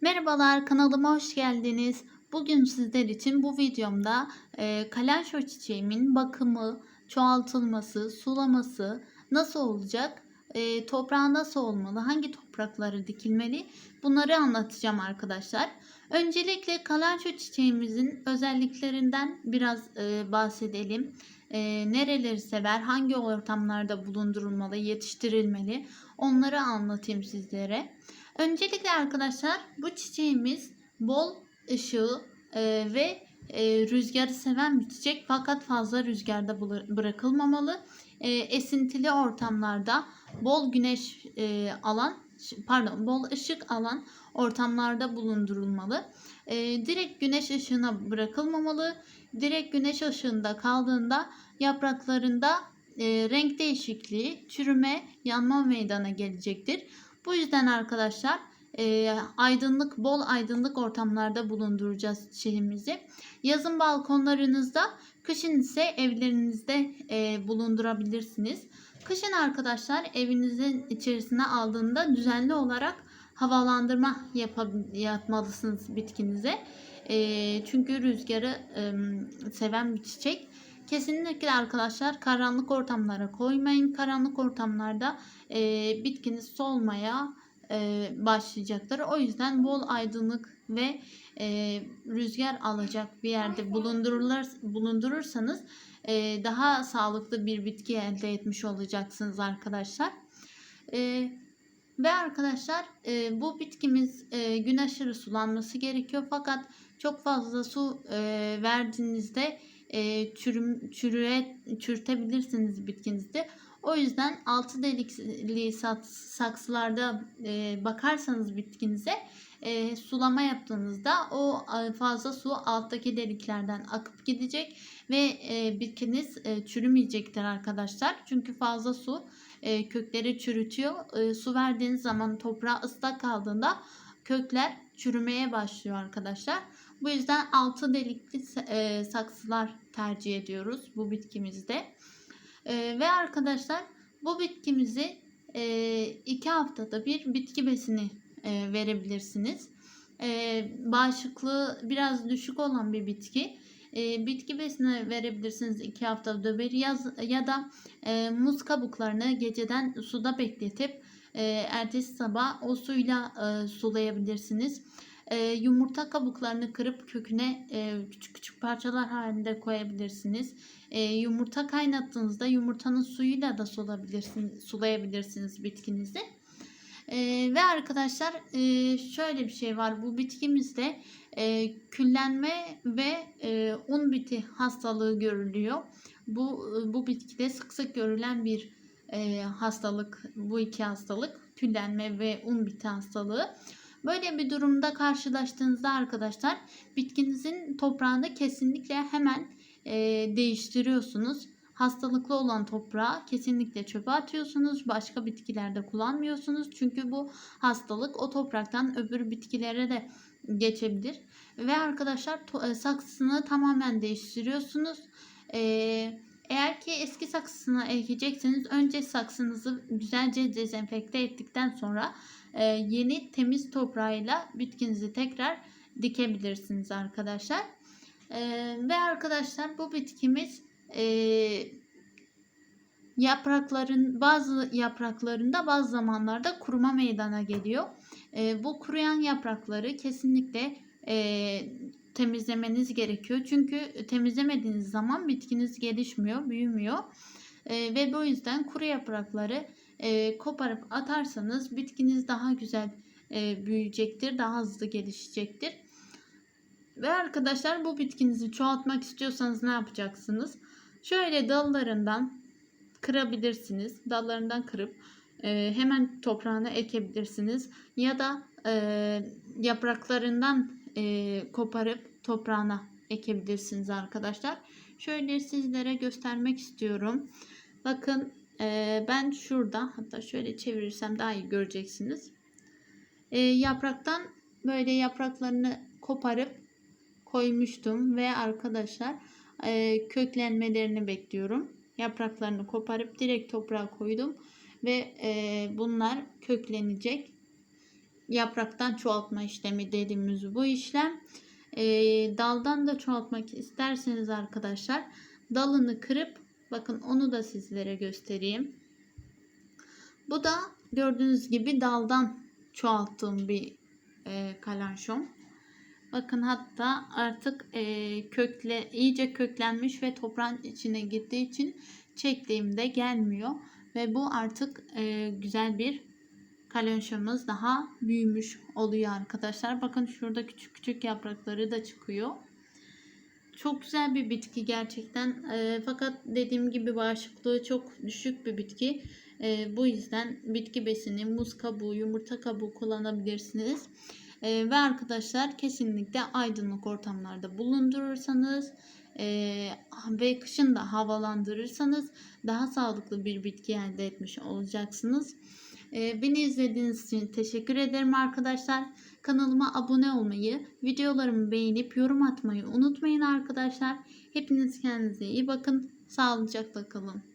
Merhabalar kanalıma hoş geldiniz. Bugün sizler için bu videomda e, kalanço çiçeğimin bakımı, çoğaltılması, sulaması nasıl olacak, e, toprağı nasıl olmalı, hangi topraklara dikilmeli bunları anlatacağım arkadaşlar. Öncelikle kalanço çiçeğimizin özelliklerinden biraz e, bahsedelim. E, nereleri sever, hangi ortamlarda bulundurulmalı, yetiştirilmeli onları anlatayım sizlere. Öncelikle arkadaşlar bu çiçeğimiz bol ışığı e, ve e, rüzgarı seven bir çiçek fakat fazla rüzgarda bıra- bırakılmamalı. E, esintili ortamlarda bol güneş e, alan pardon bol ışık alan ortamlarda bulundurulmalı. E, direkt güneş ışığına bırakılmamalı. Direkt güneş ışığında kaldığında yapraklarında e, renk değişikliği, çürüme, yanma meydana gelecektir. Bu yüzden arkadaşlar e, aydınlık, bol aydınlık ortamlarda bulunduracağız çiçeğimizi. Yazın balkonlarınızda, kışın ise evlerinizde e, bulundurabilirsiniz. Kışın arkadaşlar evinizin içerisine aldığında düzenli olarak havalandırma yap- yapmalısınız bitkinize. E, çünkü rüzgarı e, seven bir çiçek. Kesinlikle arkadaşlar karanlık ortamlara koymayın. Karanlık ortamlarda e, bitkiniz solmaya e, başlayacaktır. O yüzden bol aydınlık ve e, rüzgar alacak bir yerde bulundururlar, bulundurursanız e, daha sağlıklı bir bitki elde etmiş olacaksınız arkadaşlar. E, ve arkadaşlar e, bu bitkimiz e, gün aşırı sulanması gerekiyor fakat çok fazla su e, verdiğinizde e, çürüm, çürüye, çürütebilirsiniz bitkinizde. O yüzden altı delikli saks- saksılarda e, bakarsanız bitkinize e, sulama yaptığınızda o e, fazla su alttaki deliklerden akıp gidecek ve e, bitkiniz e, çürümeyecektir arkadaşlar. Çünkü fazla su e, kökleri çürütüyor. E, su verdiğiniz zaman toprağa ıslak kaldığında kökler çürümeye başlıyor arkadaşlar. Bu yüzden altı delikli e, saksılar tercih ediyoruz bu bitkimizde. E, ve arkadaşlar bu bitkimizi e, iki haftada bir bitki besini e, verebilirsiniz. E, bağışıklığı biraz düşük olan bir bitki. E, bitki besini verebilirsiniz iki haftada bir yaz, ya da e, muz kabuklarını geceden suda bekletip e, ertesi sabah o suyla e, sulayabilirsiniz. E, yumurta kabuklarını kırıp köküne e, küçük küçük parçalar halinde koyabilirsiniz. E, yumurta kaynattığınızda yumurtanın suyuyla da sulayabilirsiniz, sulayabilirsiniz bitkinizi. E, ve arkadaşlar e, şöyle bir şey var bu bitkimizde e, küllenme ve e, un biti hastalığı görülüyor. Bu bu bitkide sık sık görülen bir e, hastalık bu iki hastalık küllenme ve un biti hastalığı. Böyle bir durumda karşılaştığınızda arkadaşlar bitkinizin toprağını kesinlikle hemen e, değiştiriyorsunuz. Hastalıklı olan toprağı kesinlikle çöpe atıyorsunuz. Başka bitkilerde kullanmıyorsunuz. Çünkü bu hastalık o topraktan öbür bitkilere de geçebilir. Ve arkadaşlar e, saksısını tamamen değiştiriyorsunuz. Ee, eğer ki eski saksısına ekecekseniz önce saksınızı güzelce dezenfekte ettikten sonra e, yeni temiz toprağıyla bitkinizi tekrar dikebilirsiniz arkadaşlar. E, ve arkadaşlar bu bitkimiz e, yaprakların bazı yapraklarında bazı zamanlarda kuruma meydana geliyor. E, bu kuruyan yaprakları kesinlikle e, temizlemeniz gerekiyor. Çünkü temizlemediğiniz zaman bitkiniz gelişmiyor, büyümüyor. E, ve bu yüzden kuru yaprakları e, koparıp atarsanız bitkiniz daha güzel e, büyüyecektir, daha hızlı gelişecektir. Ve arkadaşlar bu bitkinizi çoğaltmak istiyorsanız ne yapacaksınız? Şöyle dallarından kırabilirsiniz. Dallarından kırıp e, hemen toprağına ekebilirsiniz. Ya da e, yapraklarından e, koparıp toprağına ekebilirsiniz arkadaşlar. Şöyle sizlere göstermek istiyorum. Bakın e, ben şurada hatta şöyle çevirirsem daha iyi göreceksiniz. E, yapraktan böyle yapraklarını koparıp koymuştum ve arkadaşlar e, köklenmelerini bekliyorum. Yapraklarını koparıp direkt toprağa koydum ve e, bunlar köklenecek. yapraktan çoğaltma işlemi dediğimiz bu işlem. E, daldan da çoğaltmak isterseniz arkadaşlar dalını kırıp bakın onu da sizlere göstereyim. Bu da gördüğünüz gibi daldan çoğalttığım bir e, kalançom. Bakın hatta artık e, kökle iyice köklenmiş ve toprağın içine girdiği için çektiğimde gelmiyor ve bu artık e, güzel bir kalançomuz daha büyümüş oluyor arkadaşlar. Bakın şurada küçük küçük yaprakları da çıkıyor. Çok güzel bir bitki gerçekten. E, fakat dediğim gibi bağışıklığı çok düşük bir bitki. E, bu yüzden bitki besini, muz kabuğu, yumurta kabuğu kullanabilirsiniz. E, ve arkadaşlar kesinlikle aydınlık ortamlarda bulundurursanız e, ve kışın da havalandırırsanız daha sağlıklı bir bitki elde etmiş olacaksınız. E, beni izlediğiniz için teşekkür ederim arkadaşlar. Kanalıma abone olmayı, videolarımı beğenip yorum atmayı unutmayın arkadaşlar. Hepiniz kendinize iyi bakın. Sağlıcakla kalın.